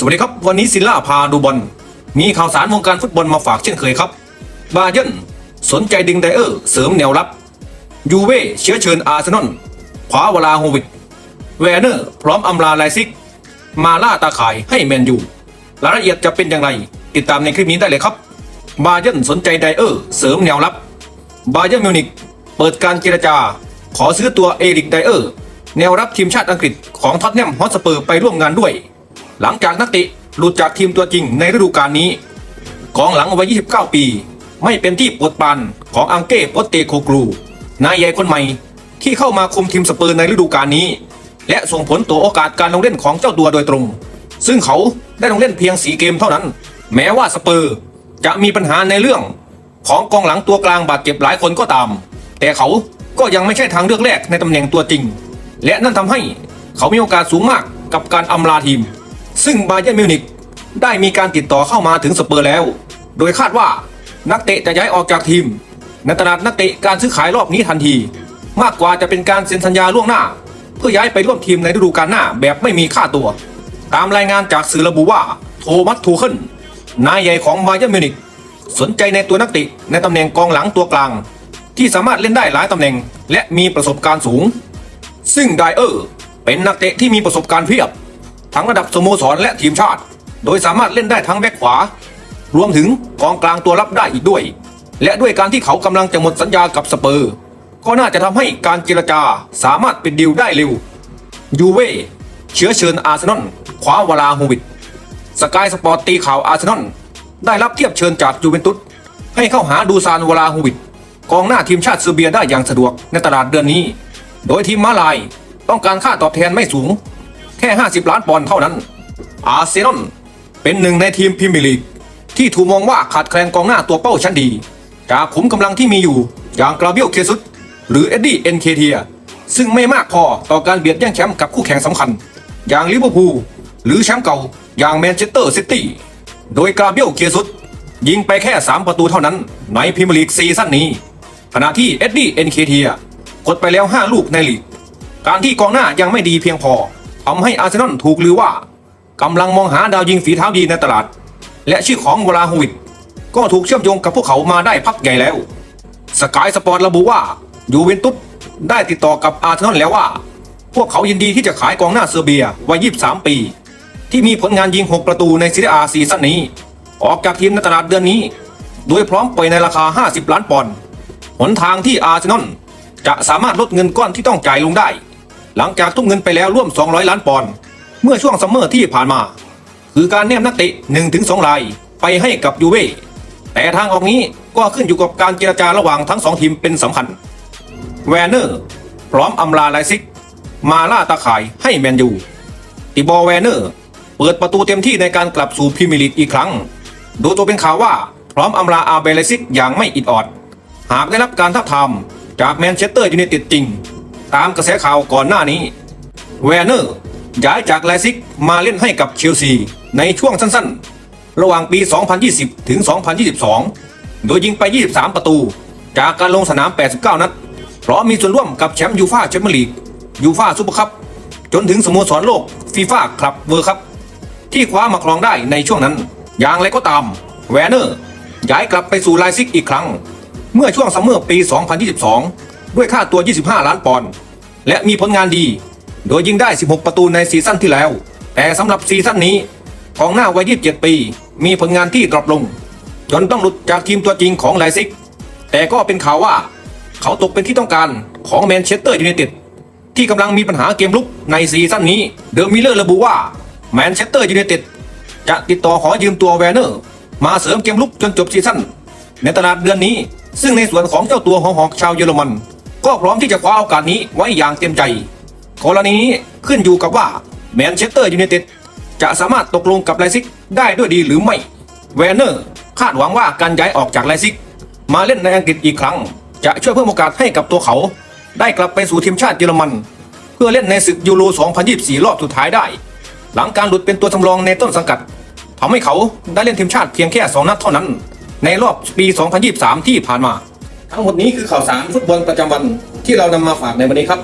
สวัสดีครับ วันนี้ซิลล่าพาดูบอล มีข่าวสารวงการฟุตบอลมาฝากเช่นเคยครับ บาเยิร์นสนใจดึงไดเออร์ เสริมแนวรับ ยูเว่เชื้อเชิญอาร์เซนอลคว้าวลาโฮวิดแวร์เนอร์ พร้อมอำลาไลซิก มาล่าตาข่ายให้แมนยูรายละเอียดจะเป็นอย่างไร ติดตามในคลิปนี้ได้เลยครับ บาเยิร์นสนใจไดเออร์ เสริมแนวรับ บาเยิร์นมิวนิกเปิดการเจรจา ขอซื้อตัวเอริกไดเออร์ แนวรับทีมชาติอังกฤษของท็อตแนมฮอตสเปอร์ไปร่วมงานด้วย หลังจากนักเตะหลุดจากทีมตัวจริงในฤดูกาลนี้กองหลังวัย 29 ปี ไม่เป็นที่โปรดปรานของอังเก้โปสเตโคกรูนายใหญ่คนใหม่ที่เข้ามาคุมทีมสเปอร์ในฤดูกาลนี้ และส่งผลต่อโอกาสการลงเล่นของเจ้าตัวโดยตรง ซึ่งเขาได้ลงเล่นเพียงสีเกมเท่านั้น แม้ว่าสเปอร์จะมีปัญหาในเรื่อง ของกองหลังตัวกลางบาดเจ็บหลายคนก็ตาม แต่เขาก็ยังไม่ใช่ทางเลือกแรกในตำแหน่งตัวจริง และนั่นทำให้เขามีโอกาสสูงมากกับการอำลาทีม ซึ่งบาเยิร์นมิวนิกได้มีการติดต่อเข้ามาถึงสเปอร์แล้ว โดยคาดว่านักเตะจะย้ายออกจากทีมในตลาดนักเตะการซื้อขายรอบนี้ทันที มากกว่าจะเป็นการเซ็นสัญญาล่วงหน้า เพื่อย้ายไปร่วมทีมในฤดูกาลหน้าแบบไม่มีค่าตัว ตามรายงานจากสื่อระบุว่าโทมัสทูเคิลนายใหญ่ของบาเยิร์นมิวนิกสนใจในตัวนักเตะในตำแหน่งกองหลังตัวกลาง ที่สามารถเล่นได้หลายตำแหน่ง และมีประสบการณ์สูง ซึ่งไดเออร์เป็นนักเตะที่มีประสบการณ์เพียบ ทั้งระดับสโมสรและทีมชาติ โดยสามารถเล่นได้ทั้งแบ็คขวา รวมถึงกองกลางตัวรับได้อีกด้วย และด้วยการที่เขากำลังจะหมดสัญญากับสเปอร์ ก็น่าจะทำให้การเจรจาสามารถเป็นดีลได้เร็วยูเว่เชื้อเชิญอาร์เซนอลคว้าวลาโฮวิดสกายสปอร์ตตีข่าวอาร์เซนอลได้รับเทียบเชิญจากยูเวนตุสให้เข้าหาดูซานวลาโฮวิดกองหน้าทีมชาติเซอร์เบียได้อย่างสะดวกในตลาดเดือนนี้ โดยทีมมาลายต้องการค่าตอบแทนไม่สูง แค่ 50 ล้านปอนด์เท่านั้น อาร์เซนอลเป็นหนึ่งในทีมพรีเมียร์ลีกที่ถูกมองว่าขาดแคลนกองหน้าตัวเป้าชั้นดี จากขุมกำลังที่มีอยู่อย่างกราเบียลเคซุสหรือเอ็ดดี้เอ็นเคเทียซึ่งไม่มากพอต่อการเบียดแย่งแชมป์กับคู่แข่งสำคัญ อย่างลิเวอร์พูลหรือแชมป์เก่าอย่างแมนเชสเตอร์ซิตี้โดยกราเบียลเคซุสยิงไปแค่ 3 ประตูเท่านั้น ในพรีเมียร์ลีกซีซั่นนี้ ขณะที่เอ็ดดี้เอ็นเคเทียกดไปแล้ว 5 ลูกในลีก การที่กองหน้ายังไม่ดีเพียงพอ ทำให้อาร์เซนอลถูกลือว่ากำลังมองหาดาวยิงฝีเท้าดีในตลาด และชื่อของวลาโฮวิดก็ถูกเชื่อมโยงกับพวกเขามาได้พักใหญ่แล้ว สกายสปอร์ตระบุว่ายูเวนตุสได้ติดต่อกับอาร์เซนอลแล้วว่า พวกเขายินดีที่จะขายกองหน้าเซอร์เบียวัย 23 ปี ที่มีผลงานยิง 6 ประตูในซีเรียอาซีซั่นนี้ ออกจากทีมในตลาดเดือนนี้ โดยพร้อมปล่อยในราคา 50 ล้านปอนด์หนทางที่อาร์เซนอลจะสามารถลดเงินก้อนที่ต้องจ่ายลงได้ หลังจากทุ่มเงินไปแล้วร่วม 200 ล้านปอนด์เมื่อช่วงซัมเมอร์ที่ผ่านมา คือการแนบนักเตะ1-2รายไปให้กับยูเว่แต่ทางออกนี้ก็ขึ้นอยู่กับการเจรจาระหว่างทั้งสองทีมเป็นสำคัญ แวนเนอร์ พร้อมอำลาไลซิก มาล่าตาข่ายให้แมนยูติบอแวนเนอร์ เปิดประตูเต็มที่ในการกลับสู่พรีเมียร์ลีกอีกครั้ง โดยตัวเป็นข่าวว่าพร้อมอำลาอาเบลซิกอย่างไม่อิดออด หากได้รับการทับทามจากแมนเชสเตอร์ยูไนเต็ดจริง ตามกระแสข่าวก่อนหน้านี้ แวนเนอร์ย้ายจากไลซิกมาเล่นให้กับเชลซีในช่วงสั้นๆ ระหว่างปี 2020 ถึง 2022 โดยยิงไป 23 ประตู จากการลงสนาม 89 นัด พร้อมมีส่วนร่วมกับแชมป์ยูฟ่าแชมเปี้ยนลีกยูฟ่าซูเปอร์คัพจนถึงสโมสรโลกฟีฟ่าคลับเวิร์คัพที่คว้ามาครองได้ในช่วงนั้น อย่างไรก็ตาม แวนเนอร์ย้ายกลับไปสู่ไลซิกอีกครั้ง เมื่อช่วงซัมเมอร์ปี 2022 ด้วยค่าตัว 25 ล้านปอนด์และมีผลงานดี โดยยิงได้ 16 ประตูในซีซั่นที่แล้ว แต่สำหรับซีซั่นนี้กองหน้าวัย 27 ปี มีผลงานที่ดรอปลง จนต้องหลุดจากทีมตัวจริงของไลซิก แต่ก็เป็นข่าวว่า เขาตกเป็นที่ต้องการของแมนเชสเตอร์ยูไนเต็ดที่กำลังมีปัญหาเกมลุกในซีซั่นนี้ เดอะมิเลอร์ระบุว่าแมนเชสเตอร์ยูไนเต็ดจะติดต่อขอยืมตัวแวนเนอร์ มาเสริมเกมลุกจนจบซีซั่นในตลาดเดือนนี้ ซึ่งในส่วนของเจ้าตัวหอหอกชาวเยอรมัน ก็พร้อมที่จะคว้าโอกาสนี้ไว้อย่างเต็มใจ กรณีนี้ขึ้นอยู่กับว่าแมนเชสเตอร์ยูไนเต็ดจะสามารถตกลงกับไลซิกได้ด้วยดีหรือไม่ แวนเนอร์คาดหวังว่าการย้ายออกจากไลซิก มาเล่นในอังกฤษอีกครั้ง จะช่วยเพิ่มโอกาสให้กับตัวเขา ได้กลับไปสู่ทีมชาติเยอรมัน เพื่อเล่นในศึกยูโร 2024 รอบสุดท้ายได้ หลังการหลุดเป็นตัวสำรองในต้นสังกัดทำให้เขาได้เล่นทีมชาติเพียงแค่ 2 นัดเท่านั้น ในรอบปี 2023 ที่ผ่านมา ทั้งหมดนี้คือข่าวสารฟุตบอลประจำวันที่เรานำมาฝากในวันนี้ครับ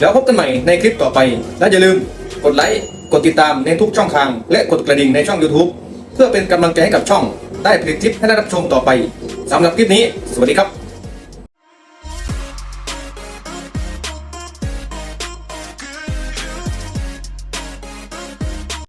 แล้วพบกันใหม่ในคลิปต่อไป และอย่าลืมกดไลค์กดติดตามในทุกช่องทาง และกดกระดิ่งในช่อง YouTube เพื่อเป็นกำลังใจให้กับช่อง ได้ผลิตคลิปให้ได้รับชมต่อไปสำหรับคลิปนี้ สวัสดีครับ